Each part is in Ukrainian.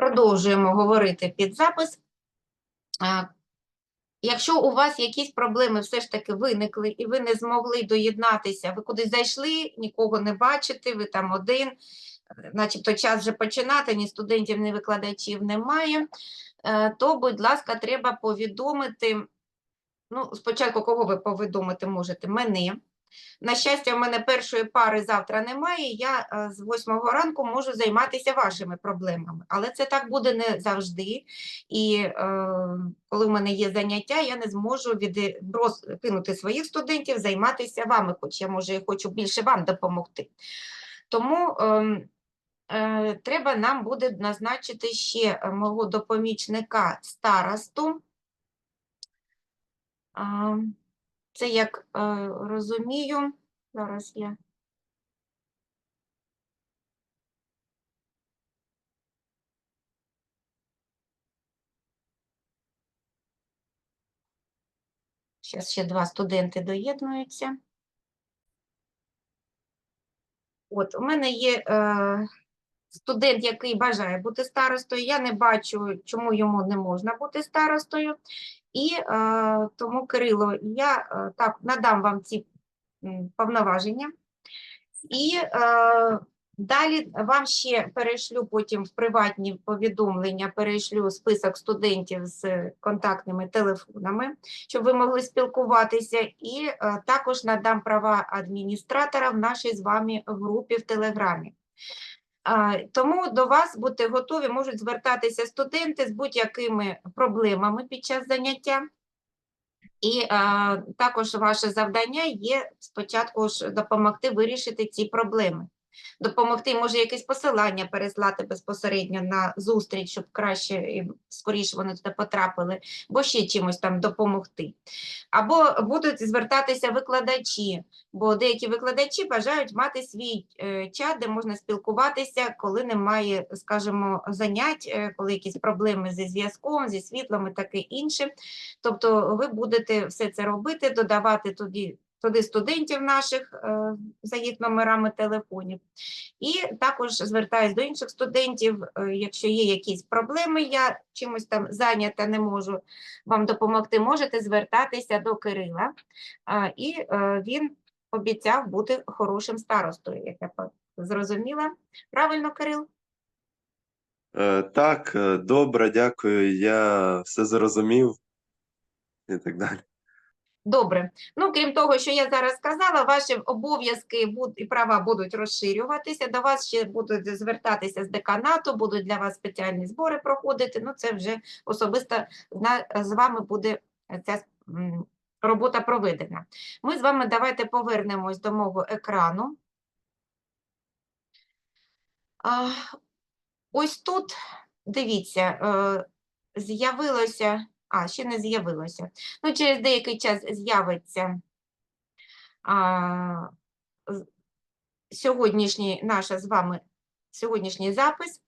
Продовжуємо говорити під запис. Якщо у вас якісь проблеми все ж таки виникли, і ви не змогли доєднатися, ви кудись зайшли, нікого не бачите, ви там один, е, начебто час вже починати, ні студентів, ні викладачів немає, е, то, будь ласка, треба повідомити. Ну, спочатку, кого ви повідомити можете? Мене. На щастя, в мене першої пари завтра немає. Я е, з 8 ранку можу займатися вашими проблемами. Але це так буде не завжди. І е, коли в мене є заняття, я не зможу відкинути своїх студентів, займатися вами, хоч я може і хочу більше вам допомогти. Тому е, е, треба нам буде назначити ще е, мого допомічника старосту. А, це як е, розумію, зараз я. Зараз ще два студенти доєднуються. От, у мене є е, студент, який бажає бути старостою. Я не бачу, чому йому не можна бути старостою. І е, тому, Кирило, я е, так надам вам ці повноваження. І е, далі вам ще перейшлю потім в приватні повідомлення, перейшлю список студентів з контактними телефонами, щоб ви могли спілкуватися. І е, також надам права адміністратора в нашій з вами групі в Телеграмі. Тому до вас бути готові, можуть звертатися студенти з будь-якими проблемами під час заняття. І а, також ваше завдання є спочатку ж допомогти вирішити ці проблеми. Допомогти, може, якесь посилання переслати безпосередньо на зустріч, щоб краще і скоріше вони туди потрапили, бо ще чимось там допомогти. Або будуть звертатися викладачі, бо деякі викладачі бажають мати свій е, чат, де можна спілкуватися, коли немає, скажімо, занять, е, коли якісь проблеми зі зв'язком, зі світлом і таке інше. Тобто ви будете все це робити, додавати туди, туди студентів наших е, за їх номерами телефонів. І також звертаюсь до інших студентів, е, якщо є якісь проблеми, я чимось там зайнята, не можу вам допомогти, можете звертатися до Кирила. І е, він обіцяв бути хорошим старостою, як я зрозуміла. Правильно, Кирил? Так, добре, дякую. Я все зрозумів і так далі. Добре. Ну, крім того, що я зараз сказала, ваші обов'язки і права будуть розширюватися. До вас ще будуть звертатися з деканату, будуть для вас спеціальні збори проходити. Ну, це вже особисто з вами буде ця робота проведена. Ми з вами давайте повернемось до мого екрану. Ось тут, дивіться, е, з'явилося, а, ще не з'явилося. Ну, через деякий час з'явиться а, сьогоднішній наша з вами сьогоднішній запис.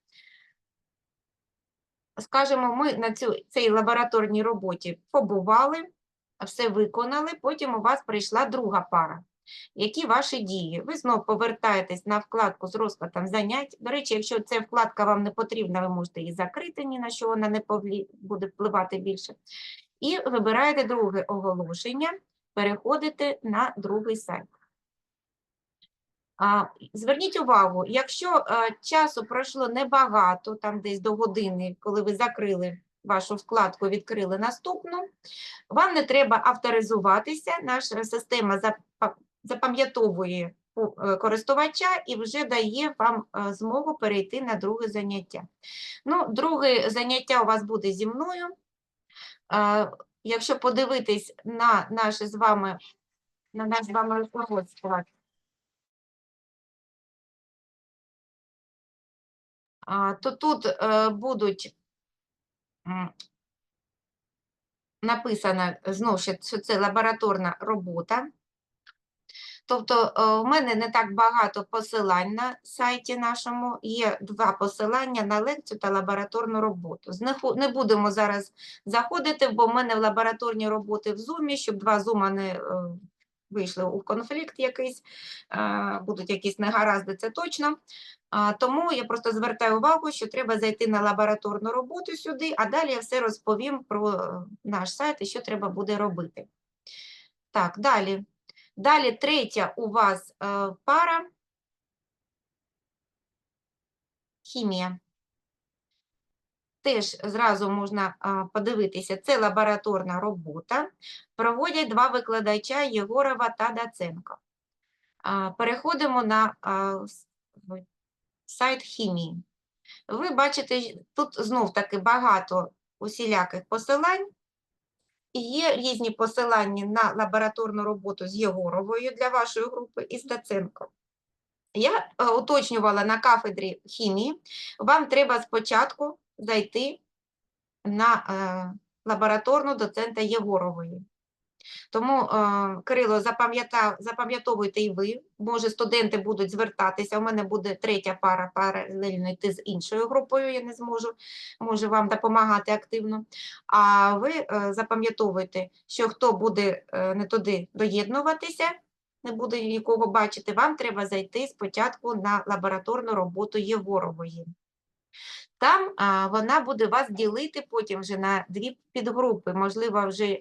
Скажемо, ми на цю, цій лабораторній роботі побували, все виконали, потім у вас прийшла друга пара. Які ваші дії? Ви знову повертаєтесь на вкладку з розкладом занять. До речі, якщо ця вкладка вам не потрібна, ви можете її закрити, ні на що вона не повлі... буде впливати більше. І вибираєте друге оголошення, переходите на другий сайт. Зверніть увагу, якщо е, часу пройшло небагато, там десь до години, коли ви закрили вашу вкладку, відкрили наступну, вам не треба авторизуватися, наша система запам'ятовує е, користувача і вже дає вам е, змогу перейти на друге заняття. Ну, друге заняття у вас буде зі мною. Е, Якщо подивитись на наше з вами, на наш з вами розклад, то тут будуть написано знову що це лабораторна робота. Тобто е, у мене не так багато посилань на сайті нашому, є два посилання на лекцію та лабораторну роботу. Не будемо зараз заходити, бо в мене в лабораторні роботи в Zoom, щоб два зума не е, вийшли у конфлікт якийсь, е, будуть якісь негаразди, це точно. Тому я просто звертаю увагу, що треба зайти на лабораторну роботу сюди, а далі я все розповім про наш сайт і що треба буде робити. Так, далі. Далі третя у вас е, пара хімія. Теж зразу можна подивитися, це лабораторна робота. Проводять два викладача Єгорова та Даценко. Переходимо на сайт хімії. Ви бачите, тут знов таки багато усіляких посилань. Є різні посилання на лабораторну роботу з Єгоровою для вашої групи і з Даценко. Я е, уточнювала на кафедрі хімії. Вам треба спочатку зайти на е, лабораторну доцента Єгорової. Тому, е, Кирило, запам'ятовуйте і ви. Може, студенти будуть звертатися. У мене буде третя пара паралельно йти з іншою групою. Я не зможу, можу вам допомагати активно. А ви е, запам'ятовуйте, що хто буде е, не туди доєднуватися, не буде нікого бачити, вам треба зайти спочатку на лабораторну роботу Єгорової. Там вона буде вас ділити потім вже на дві підгрупи. Можливо, вже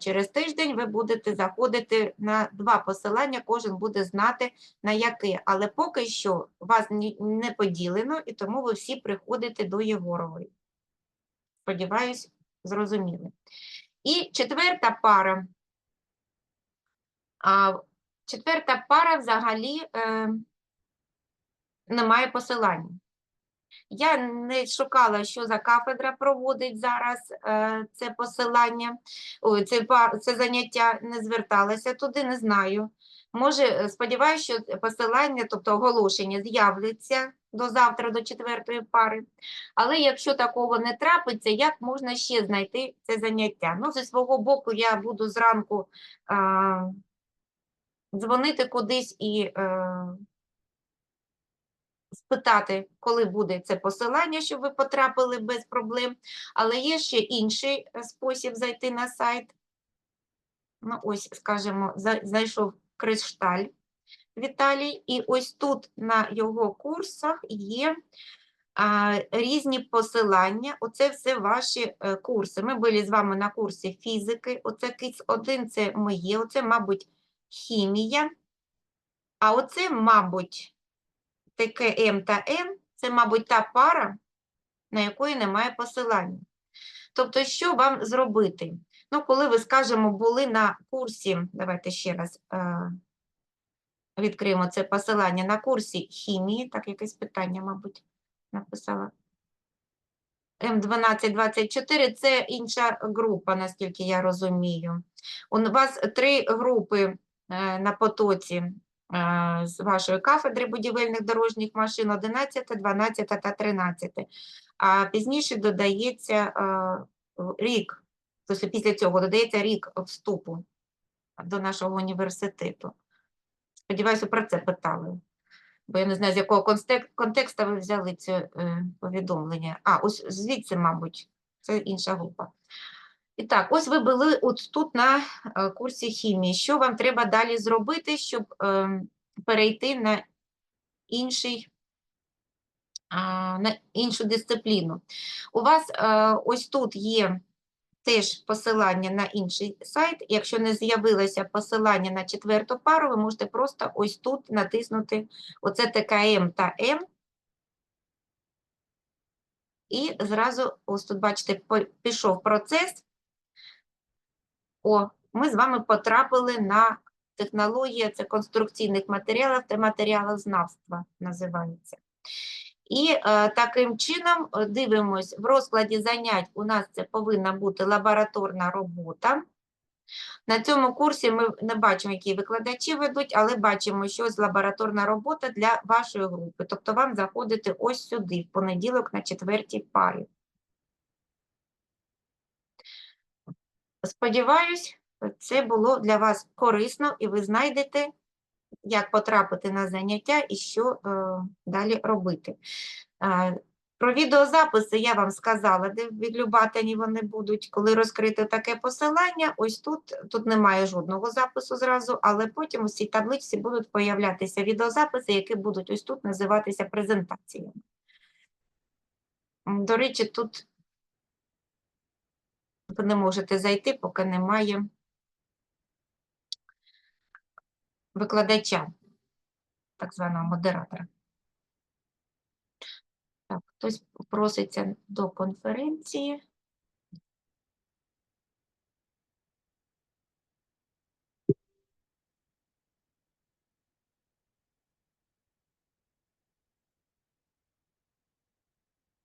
через тиждень ви будете заходити на два посилання, кожен буде знати на яке. Але поки що вас не поділено, і тому ви всі приходите до Єгорової. Сподіваюсь, зрозуміли. І четверта пара. Четверта пара взагалі е, немає посилання. Я не шукала, що за кафедра проводить зараз е, це посилання, це, це заняття, не зверталася туди, не знаю. Може, е, сподіваюся, що посилання, тобто оголошення, з'являться до завтра, до четвертої пари. Але якщо такого не трапиться, як можна ще знайти це заняття? Ну, зі свого боку, я буду зранку е, дзвонити кудись і е, спитати, коли буде це посилання, щоб ви потрапили без проблем. Але є ще інший е, спосіб зайти на сайт. Ну, ось, скажімо, зайшов Кришталь Віталій, і ось тут на його курсах є різні посилання. Оце все ваші е, курси. Ми були з вами на курсі фізики. Оце кіс 1 це моє, оце, мабуть, хімія. А оце, мабуть, таке М та Н, це, мабуть, та пара, на якої немає посилання. Тобто, що вам зробити? Ну, коли ви, скажімо, були на курсі, давайте ще раз е, відкриємо це посилання, на курсі хімії, так, якесь питання, мабуть, написала. М1224 це інша група, наскільки я розумію. У вас три групи е, на потоці з вашої кафедри будівельних дорожніх машин 11, 12 та 13. А пізніше додається е, рік, тобто після цього додається рік вступу до нашого університету. Сподіваюся, про це питали. Бо я не знаю, з якого контексту ви взяли це е, повідомлення. А, ось звідси, мабуть, це інша група. І так, ось ви були от тут на е, курсі хімії. Що вам треба далі зробити, щоб е, перейти на інший, на іншу дисципліну? У вас е, ось тут є теж посилання на інший сайт. Якщо не з'явилося посилання на четверту пару, ви можете просто ось тут натиснути оце ТКМ та М. І зразу, ось тут, бачите, пішов процес. О, ми з вами потрапили на технологія, це конструкційних матеріалів та матеріалознавства називається. І е, таким чином е, дивимось, в розкладі занять у нас це повинна бути лабораторна робота. На цьому курсі ми не бачимо, які викладачі ведуть, але бачимо, що ось лабораторна робота для вашої групи. Тобто вам заходити ось сюди, в понеділок на четвертій парі. Сподіваюсь, це було для вас корисно, і ви знайдете, як потрапити на заняття і що е, далі робити. Е, Про відеозаписи я вам сказала, де в Любатині вони будуть. Коли розкрити таке посилання, ось тут, тут немає жодного запису зразу, але потім у цій табличці будуть появлятися відеозаписи, які будуть ось тут називатися презентаціями. До речі, тут ви не можете зайти, поки немає викладача, так званого модератора. Так, хтось проситься до конференції.